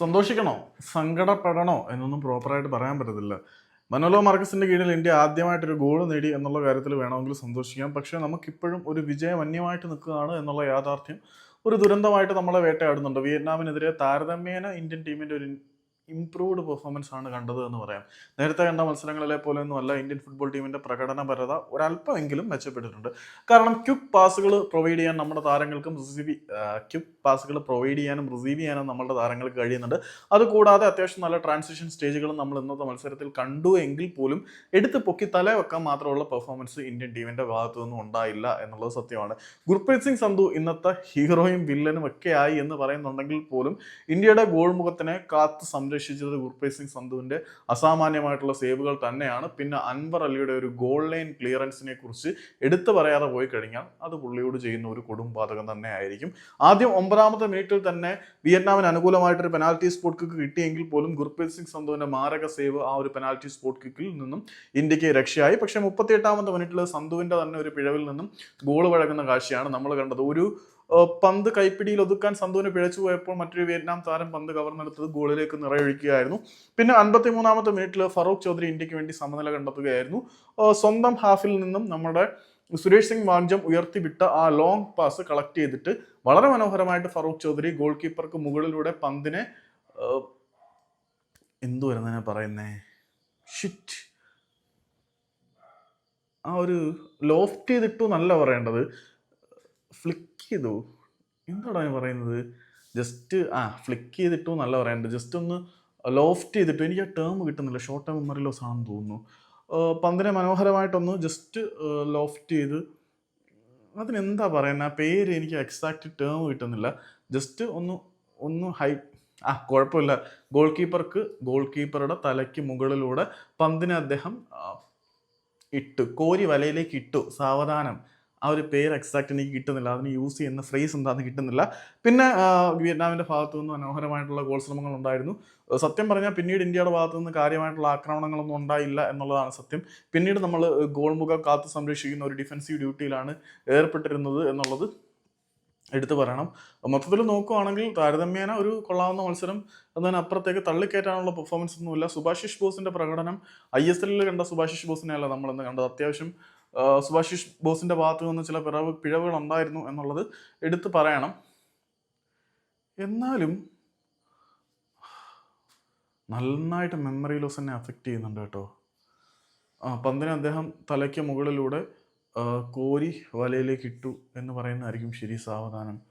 സന്തോഷിക്കണോ? സങ്കടപ്പെടണോ? എന്നൊന്നും പ്രോപ്പറായിട്ട് പറയാൻ പറ്റത്തില്ല. മനോലോ മാർക്കസിന്റെ കീഴിൽ ഇന്ത്യ ആദ്യമായിട്ടൊരു ഗോൾ നേടി എന്നുള്ള കാര്യത്തിൽ വേണമെങ്കിൽ സന്തോഷിക്കാം. പക്ഷേ നമുക്കിപ്പോഴും ഒരു വിജയം അന്യമായിട്ട് നിൽക്കുകയാണ് എന്നുള്ള യാഥാർത്ഥ്യം ഒരു ദുരന്തമായിട്ട് നമ്മളെ വേട്ടയാടുന്നുണ്ട്. വിയറ്റ്നാമിനെതിരെ താരതമ്യേന ഇന്ത്യൻ ടീമിന്റെ ഒരു ഇംപ്രൂവ്ഡ് പെർഫോമൻസ് ആണ് കണ്ടത് എന്ന് പറയാം. നേരത്തെ കണ്ട മത്സരങ്ങളിലെ പോലെയൊന്നും അല്ല ഇന്ത്യൻ ഫുട്ബോൾ ടീമിന്റെ പ്രകടനപരത ഒരല്പമെങ്കിലും മെച്ചപ്പെട്ടിട്ടുണ്ട്. കാരണം ക്യുക്ക് പാസുകൾ പ്രൊവൈഡ് ചെയ്യാൻ നമ്മുടെ താരങ്ങൾക്കും റിസീവ് ക്യുക്ക് പാസുകൾ പ്രൊവൈഡ് ചെയ്യാനും റിസീവ് ചെയ്യാനും നമ്മുടെ താരങ്ങൾക്ക് കഴിയുന്നുണ്ട്. അതുകൂടാതെ അത്യാവശ്യം നല്ല ട്രാൻസിഷൻ സ്റ്റേജുകളും നമ്മൾ ഇന്നത്തെ മത്സരത്തിൽ കണ്ടു എങ്കിൽ പോലും എടുത്ത് പൊക്കി തല വെക്കാൻ മാത്രമുള്ള പെർഫോമൻസ് ഇന്ത്യൻ ടീമിന്റെ ഭാഗത്തു നിന്നും ഉണ്ടായില്ല എന്നുള്ളത് സത്യമാണ്. ഗുർപ്രീത് സിംഗ് സന്ധു ഇന്നത്തെ ഹീറോയും വില്ലനും ഒക്കെ ആയി എന്ന് പറയുന്നുണ്ടെങ്കിൽ പോലും ഇന്ത്യയുടെ ഗോൾമുഖത്തിനെ കാത്തു കാത്ത് സംരക്ഷിച്ചത് ഗുർപ്രീത് സിംഗ് സന്ധുവിന്റെ അസാമാന്യമായിട്ടുള്ള സേവുകൾ തന്നെയാണ്. പിന്നെ അൻവർ അലിയുടെ ഒരു ഗോൾ ലൈൻ ക്ലിയറൻസിനെ കുറിച്ച് എടുത്തു പറയാതെ പോയി കഴിഞ്ഞാൽ അത് പുള്ളിയോട് ചെയ്യുന്ന ഒരു കൊടുംപാതകം തന്നെ ആയിരിക്കും. ആദ്യം ഒമ്പതാമത്തെ മിനിറ്റിൽ തന്നെ വിയറ്റ്നാമിന് അനുകൂലമായിട്ടൊരു പെനാൽറ്റി സ്പോട്ട് കിക്ക് കിട്ടിയെങ്കിൽ പോലും ഗുർപ്രീത് സിംഗ് സന്ധുവിന്റെ മാരക സേവ് ആ ഒരു പെനാൽറ്റി സ്പോട്ട് കിക്കിൽ നിന്നും ഇന്ത്യയ്ക്ക് രക്ഷയായി. പക്ഷേ മുപ്പത്തിയെട്ടാമത്തെ മിനിറ്റിൽ സന്ധുവിന്റെ തന്നെ ഒരു പിഴവിൽ നിന്നും ഗോൾ വഴങ്ങുന്ന കാഴ്ചയാണ് നമ്മൾ കണ്ടത്. ഒരു പന്ത് കൈപ്പിടിയിൽ ഒതുക്കാൻ സന്ധുവിന് പിഴച്ചു പോയപ്പോൾ മറ്റൊരു വിയറ്റ്നാം താരം പന്ത് കവർന്നെടുത്തത് ഗോളിലേക്ക് നിറയൊഴിക്കുകയായിരുന്നു. പിന്നെ അൻപത്തി മൂന്നാമത്തെ മിനിറ്റിൽ ഫറൂഖ് ചൗധരി ഇന്ത്യയ്ക്ക് വേണ്ടി സമനില കണ്ടെത്തുകയായിരുന്നു. സ്വന്തം ഹാഫിൽ നിന്നും നമ്മുടെ സുരേഷ് സിംഗ് വാഗ്ജം ഉയർത്തിവിട്ട ആ ലോങ് പാസ് കളക്ട് ചെയ്തിട്ട് വളരെ മനോഹരമായിട്ട് ഫറൂഖ് ചൗധരി ഗോൾ കീപ്പർക്ക് മുകളിലൂടെ പന്തിനെ എന്തു വരുന്നതിനെ പറയുന്നേ? ഷിറ്റ് ആ ഒരു ലോഫ്റ്റ് ചെയ്തിട്ടു നല്ല പറയേണ്ടത്. ഫ്ലിക്ക് ചെയ്തു. എന്താണ് ഞാൻ പറയുന്നത്? ജസ്റ്റ് ആ ഫ്ലിക്ക് ചെയ്തിട്ടു നല്ല പറയാനുണ്ട് ജസ്റ്റ് ഒന്ന് ലോഫ്റ്റ് ചെയ്തിട്ടു. എനിക്ക് ആ ടേം കിട്ടുന്നില്ല. ഷോർട്ട് ടേം മെമ്മറി ലോസ് ആണെന്ന് തോന്നുന്നു. പന്തിനെ മനോഹരമായിട്ടൊന്ന് ജസ്റ്റ് ലോഫ്റ്റ് ചെയ്ത്. അതിനെന്താ പറയുന്നത് ആ പേര് എനിക്ക് എക്സാക്റ്റ് ടേം കിട്ടുന്നില്ല. ജസ്റ്റ് ഒന്ന് ഒന്ന് ഹൈ ആ കുഴപ്പമില്ല. ഗോൾ കീപ്പർക്ക് ഗോൾ കീപ്പറുടെ തലയ്ക്ക് മുകളിലൂടെ പന്തിനെ അദ്ദേഹം ഇട്ടു. കോരി വലയിലേക്ക് ഇട്ടു. സാവധാനം. ആ ഒരു പേര് എക്സാക്റ്റ് എനിക്ക് കിട്ടുന്നില്ല. അതിന് യൂസ് ചെയ്യുന്ന ഫ്രേസ് എന്താണെന്ന് കിട്ടുന്നില്ല. പിന്നെ വിയറ്റ്നാമിന്റെ ഭാഗത്തു നിന്ന് മനോഹരമായിട്ടുള്ള ഗോൾ ശ്രമങ്ങൾ ഉണ്ടായിരുന്നു സത്യം പറഞ്ഞാൽ പിന്നീട് ഇന്ത്യയുടെ ഭാഗത്തു നിന്ന് കാര്യമായിട്ടുള്ള ആക്രമണങ്ങളൊന്നും ഉണ്ടായില്ല എന്നുള്ളതാണ് സത്യം. പിന്നീട് നമ്മൾ ഗോൾ മുഖം കാത്തു സംരക്ഷിക്കുന്ന ഒരു ഡിഫൻസീവ് ഡ്യൂട്ടിയിലാണ് ഏർപ്പെട്ടിരുന്നത് എന്നുള്ളത് എടുത്തു പറയണം. മൊത്തത്തിൽ നോക്കുവാണെങ്കിൽ താരതമ്യേന ഒരു കൊള്ളാവുന്ന മത്സരം. അതിനപ്പുറത്തേക്ക് തള്ളിക്കയറ്റാനുള്ള പെർഫോമൻസ് ഒന്നുമില്ല. സുഭാഷിഷ് ബോസിന്റെ പ്രകടനം ഐ എസ് എല്ലിൽ കണ്ട സുഭാഷിഷ് ബോസിനെ അല്ല നമ്മളിന്ന് കണ്ടത്. അത്യാവശ്യം സുഭാഷിഷ് ബോസിന്റെ ഭാഗത്തു നിന്ന് ചില പിറവ് പിഴവുകൾ ഉണ്ടായിരുന്നു എന്നുള്ളത് എടുത്തു പറയണം. എന്നാലും നന്നായിട്ട് മെമ്മറി ലോസ് എന്നെ അഫക്റ്റ് ചെയ്യുന്നുണ്ട് കേട്ടോ. ആ പന്തിനെ അദ്ദേഹം തലയ്ക്ക് മുകളിലൂടെ കോരി വലയിലേക്ക് ഇട്ടു എന്ന് പറയുന്നതായിരിക്കും ശരി സാവധാനം.